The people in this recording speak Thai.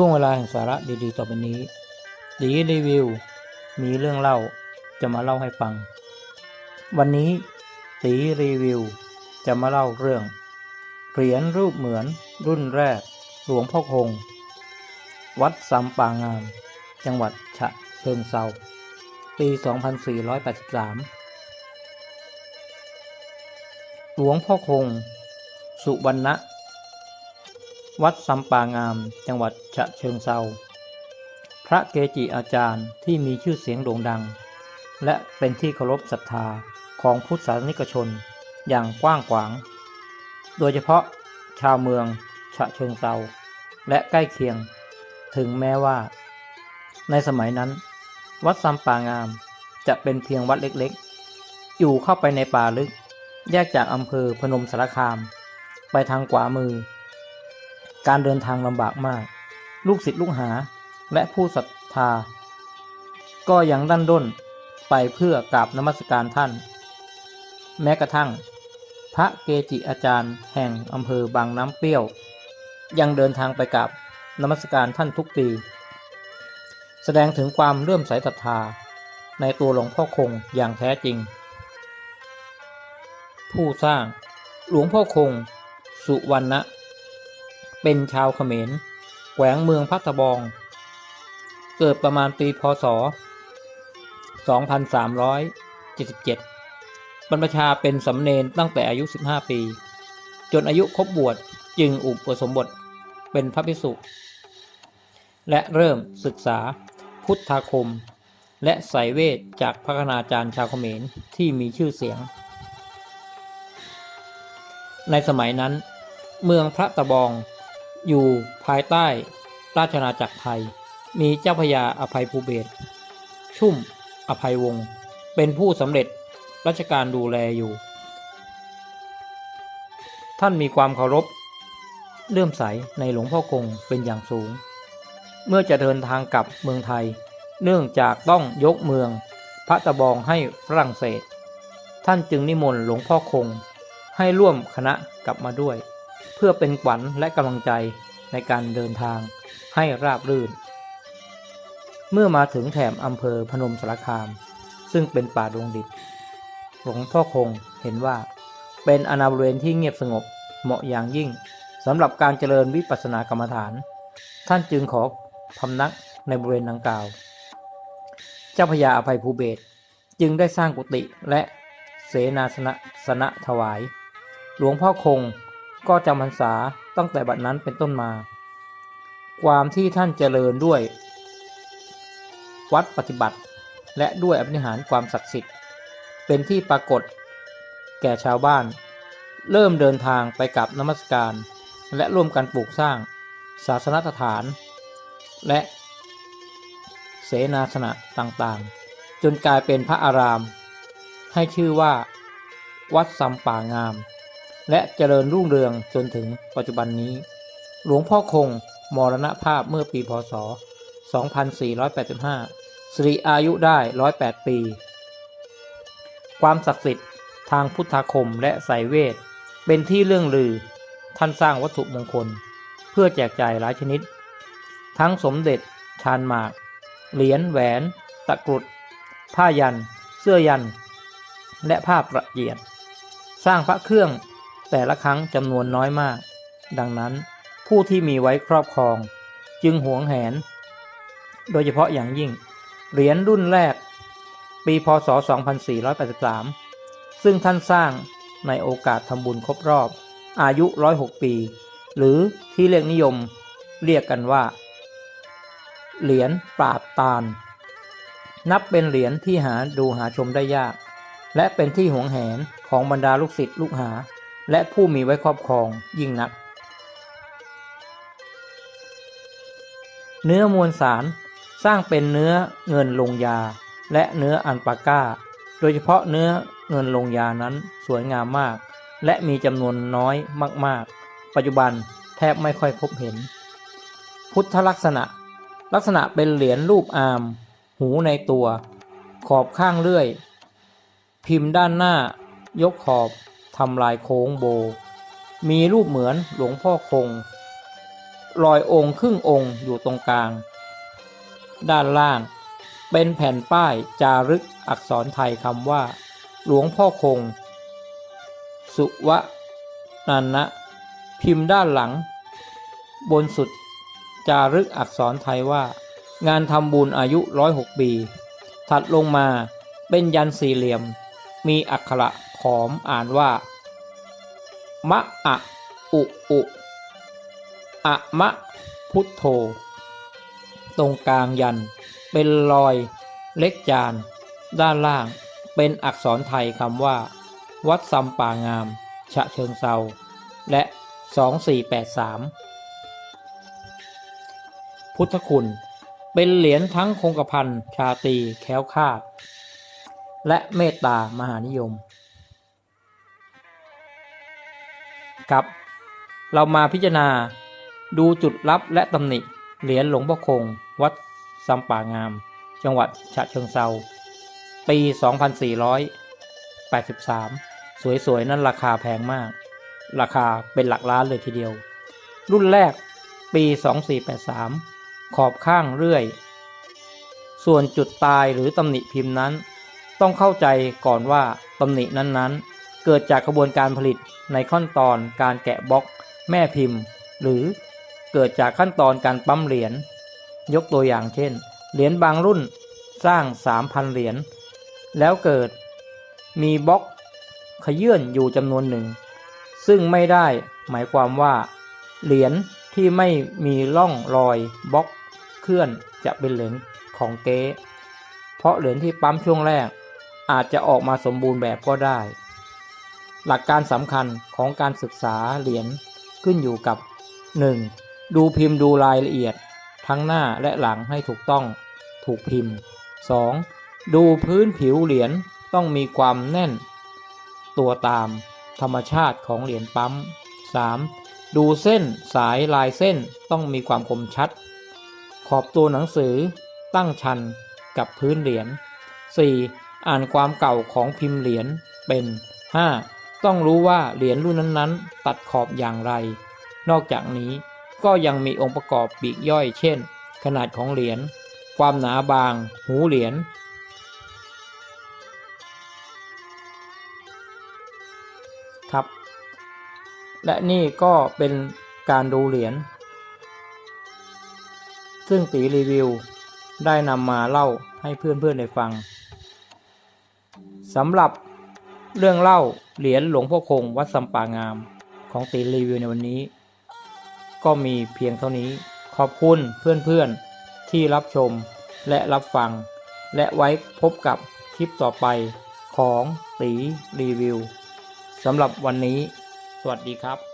ช่วงเวลาแห่งสาระดีๆ ต่อไปนี้ตีรีวิว มีเรื่องเล่าจะมาเล่าให้ฟัง วันนี้ตีรีวิว จะมาเล่าเรื่อง เหรียญรูปเหมือนรุ่นแรก หลวงพ่อคง วัดสัมปางาม จังหวัดฉะเชิงเซาปี 2483 หลวงพ่อคง สุวรรณะ วัดสัมปางาม จังหวัดฉะเชิงเซา พระเกจิอาจารย์ที่มีชื่อเสียงโด่งดัง และเป็นที่เคารพศรัทธาของพุทธศาสนิกชนอย่างกว้างขวาง โดยเฉพาะชาวเมืองฉะเชิงเซา และใกล้เคียง ถึงแม้ว่า ในสมัยนั้น วัดสัมปางามจะเป็นเพียงวัดเล็กๆ อยู่เข้าไปในป่าลึก แยกจากอำเภอพนมสารคาม ไปทางขวามือ การเดินทางลำบากมาก ลูกศิษย์ลูกหาและผู้ศรัทธา ก็ยังดันด้นไปเพื่อกราบนมัสการท่าน แม้กระทั่ง พระเกจิอาจารย์แห่งอำเภอบางน้ำเปรี้ยว ยังเดินทางไปกราบนมัสการท่านทุกปี แสดงถึงความเลื่อมใสศรัทธาในตัวหลวงพ่อคงอย่างแท้จริง ผู้สร้างหลวงพ่อคง สุวรรณะ เป็นชาวเขมรแขวงเมืองพัทบอง เกิดประมาณปีพศ 2377 บรรพชาเป็นสำเนนตั้งแต่อายุ 15 ปี จนอายุครบบวชจึงอุปสมบทเป็นพระภิกษุและเริ่มศึกษาพุทธาคม และไสยเวทจากพระคณาจารย์ชาวเขมรที่มีชื่อเสียง ในสมัยนั้น เมืองพระตะบอง อยู่ภายใต้ราชอาจักรไทย มีเจ้าพระยาอภัยภูเบศชุ่มอภัยวงศ์เป็นผู้สำเร็จราชการดูแลอยู่ ท่านมีความเคารพเลื่อมใสในหลวงพ่อคงเป็นอย่างสูง เมื่อจะเดินทางกลับเมืองไทย เนื่องจากต้องยกเมืองพระตะบองให้ฝรั่งเศส ท่านจึงนิมนต์หลวงพ่อคงให้ร่วมคณะกลับมาด้วย เพื่อเป็นขวัญและกำลังใจในการเดินทางให้ราบรื่น เมื่อมาถึงแถมอำเภอพนมสารคาม ซึ่งเป็นป่าดงดิบหลวงพ่อคงเห็นว่า เป็นอนาบริเวณที่เงียบสงบเหมาะอย่างยิ่งสำหรับการเจริญวิปัสสนากรรมฐาน ท่านจึงขอพำนักในบริเวณดังกล่าว เจ้าพญาอภัยภูเบศจึงได้สร้างกุฏิและเสนาสนะสนะถวาย หลวงพ่อคง ก็จำพรรษาตั้งแต่บัดนั้นเป็นต้นมา ความที่ท่านเจริญด้วย วัดปฏิบัติ และด้วยอภิหารความศักดิ์สิทธิ์ เป็นที่ปรากฏ แก่ชาวบ้าน เริ่มเดินทางไปกับนมัสการ และร่วมกันปลูกสร้าง ศาสนสถาน และเสนาสนะต่างๆ จนกลายเป็นพระอาราม ให้ชื่อว่า วัดสัมป่างาม และเจริญรุ่งเรืองจนถึงปัจจุบันนี้ หลวงพ่อคงมรณภาพเมื่อปีพศ 2485สิริอายุได้ 108 ปี ความศักดิ์สิทธิ์ทางพุทธาคมและไสยเวท เป็นที่เรื่องลือ ท่านสร้างวัตถุมงคล เพื่อแจกจ่ายหลายชนิด ทั้งสมเด็จ ชานหมาก เหรียญ แหวน ตะกรุด ผ้ายัน เสื้อยัน และผ้าประเจียด สร้างพระเครื่อง แต่ละครั้งจำนวนน้อยมาก ดังนั้นผู้ที่มีไว้ครอบครอง จึงหวงแหน โดยเฉพาะอย่างยิ่ง เหรียญรุ่นแรก ปีพศ 2483 ซึ่งท่านสร้างในโอกาสทำบุญครบรอบ อายุ 106 ปี หรือที่เรียกนิยมเรียกกันว่า เหรียญปราบตาล นับเป็นเหรียญที่หาดูหาชมได้ยาก และเป็นที่หวงแหนของบรรดาลูกศิษย์ลูกหา และผู้มีไว้ครอบครองยิ่งนัก เนื้อมวลสารสร้างเป็นเนื้อเงินลงยา และเนื้ออันปาก้า โดยเฉพาะเนื้อเงินลงยานั้นสวยงามมาก และมีจำนวนน้อยมาก ๆ ปัจจุบันแทบไม่ค่อยพบเห็น พุทธลักษณะ ลักษณะเป็นเหรียญรูปอาม หูในตัว ขอบข้างเลื่อย พิมพ์ด้านหน้ายกขอบ ทำลายโค้งโบ มีรูปเหมือนหลวงพ่อคงรอยองค์ครึ่งองค์อยู่ตรงกลาง ด้านล่างเป็นแผ่นป้ายจารึกอักษรไทยคำว่า หลวงพ่อคง สุวะนันนะ พิมพ์ด้านหลัง บนสุดจารึกอักษรไทยว่า งานทำบุญอายุร้อยหกปี ถัดลงมาเป็นยันสี่เหลี่ยม มีอักขระ ขอมอ่านว่ามะอะอุอุอะมะพุทโธ ตรงกลางยัน เป็นรอยเล็กจาน ด้านล่างเป็นอักษรไทยคำว่า วัดซัมป่างาม ฉะเชิงเซาและ 2483 พุทธคุณ เป็นเหรียญทั้งคงกระพันชาตีแค้วคาด และเมตตามหานิยม ครับ เรามาพิจารณาดูจุดลับและตำหนิเหรียญหลวงพ่อคง วัดซัมป่างาม จังหวัดฉะเชิงเซาปี 2483 สวยๆ นั่นราคาแพงมาก ราคาเป็นหลักล้านเลยทีเดียว รุ่นแรกปี 2483 ขอบข้างเรื่อย ส่วนจุดตายหรือตำหนิพิมพ์นั้น ต้องเข้าใจก่อนว่าตำหนินั้นๆ เกิดจากกระบวนการผลิตในขั้นตอนการแกะบล็อก แม่พิมพ์ หรือเกิดจากขั้นตอนการปั๊มเหรียญยกตัวอย่างเช่น เหรียญบางรุ่นสร้าง 3,000 เหรียญแล้วเกิดมีบล็อกขยื่นอยู่จำนวนหนึ่ง ซึ่งไม่ได้หมายความว่า เหรียญที่ไม่มีร่องรอยบล็อกเคลื่อนจะเป็นเหรียญของเก๊เพราะเหรียญที่ปั๊มช่วงแรก อาจจะออกมาสมบูรณ์แบบก็ได้ หลักการสำคัญของการศึกษาเหรียญขึ้นอยู่กับ 1. ดูพิมพ์ดูรายละเอียด ทั้งหน้าและหลังให้ถูกต้อง ถูกพิมพ์ 2. ดูพื้นผิวเหรียญต้องมีความแน่น ตัวตามธรรมชาติของเหรียญปั๊ม 3. ดูเส้นสายลายเส้นต้องมีความคมชัด ขอบตัวหนังสือตั้งชันกับพื้นเหรียญ 4. อ่านความเก่าของพิมพ์เหรียญเป็น 5. ต้องรู้ว่าเหรียญรุ่นนั้นๆ ตัดขอบอย่างไร นอกจากนี้ก็ยังมีองค์ประกอบปีกย่อย เช่น ขนาดของเหรียญ ความหนาบาง หูเหรียญ ครับ และนี่ก็เป็นการดูเหรียญ ซึ่งตีรีวิวได้นำมาเล่าให้เพื่อนๆได้ฟังสำหรับ เรื่องเล่าเหรียญหลวงพ่อคงวัดสัมปางามของตีรีวิวในวันนี้ ก็มีเพียงเท่านี้ขอบคุณเพื่อนๆที่รับชมและรับฟัง และไว้พบกับคลิปต่อไปของตีรีวิวสำหรับวันนี้ สวัสดีครับ